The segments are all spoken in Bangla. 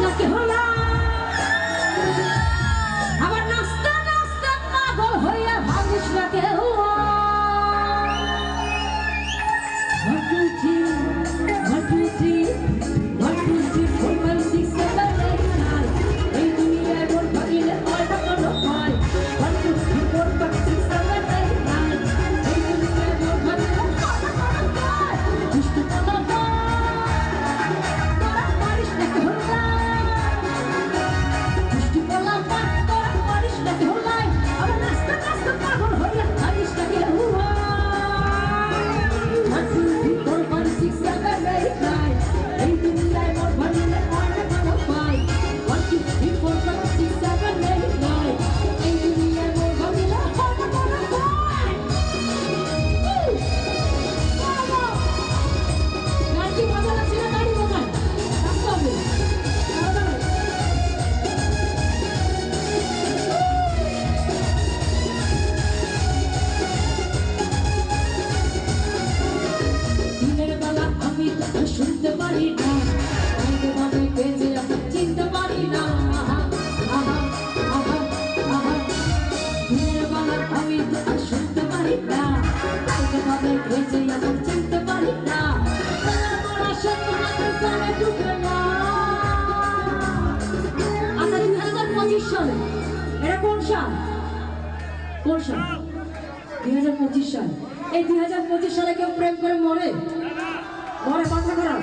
los que আমি তো আর চিনতে পারি না। তোরা সত্য হাজার পঁচিশ সালে এটা কোন সাল? কোন সাল? দুই হাজার পঁচিশ সাল। এই দুই হাজার পঁচিশ সালে কেউ প্রেম করে মরে? মরে কথা খারাপ।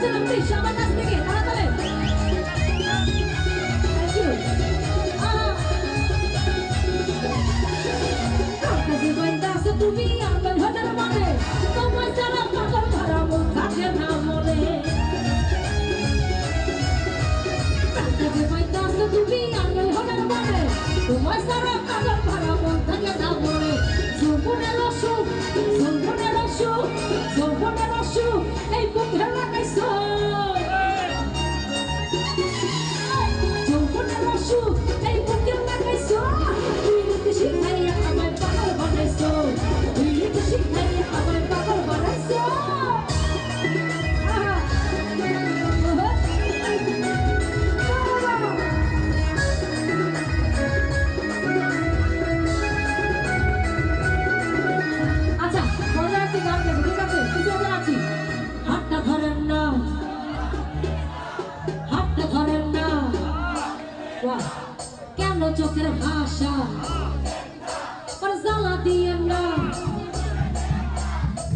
ছিল প্লিজ সবার কাছ থেকে তাড়াতাড়ি তুমি আমার হাজার মনে তোমার সারা পাগল ধরা মন থাকে না মনে তুমি আমার হাজার মনে তোমার সারা পাগল ধরা মন থাকে না মনে সুপনের সুখ সুন্দরের সুখ সুপনের সুখ এই বুকের চোখের ভাষা। জ্বালা দিয়ে না।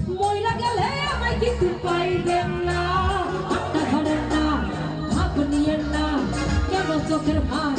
মইরা গেলে আমায় কিন্তু পাইবেন না। আটটা ঘরের না ভাব নিয়ে না। কেন চোখের ভাষা।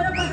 Pero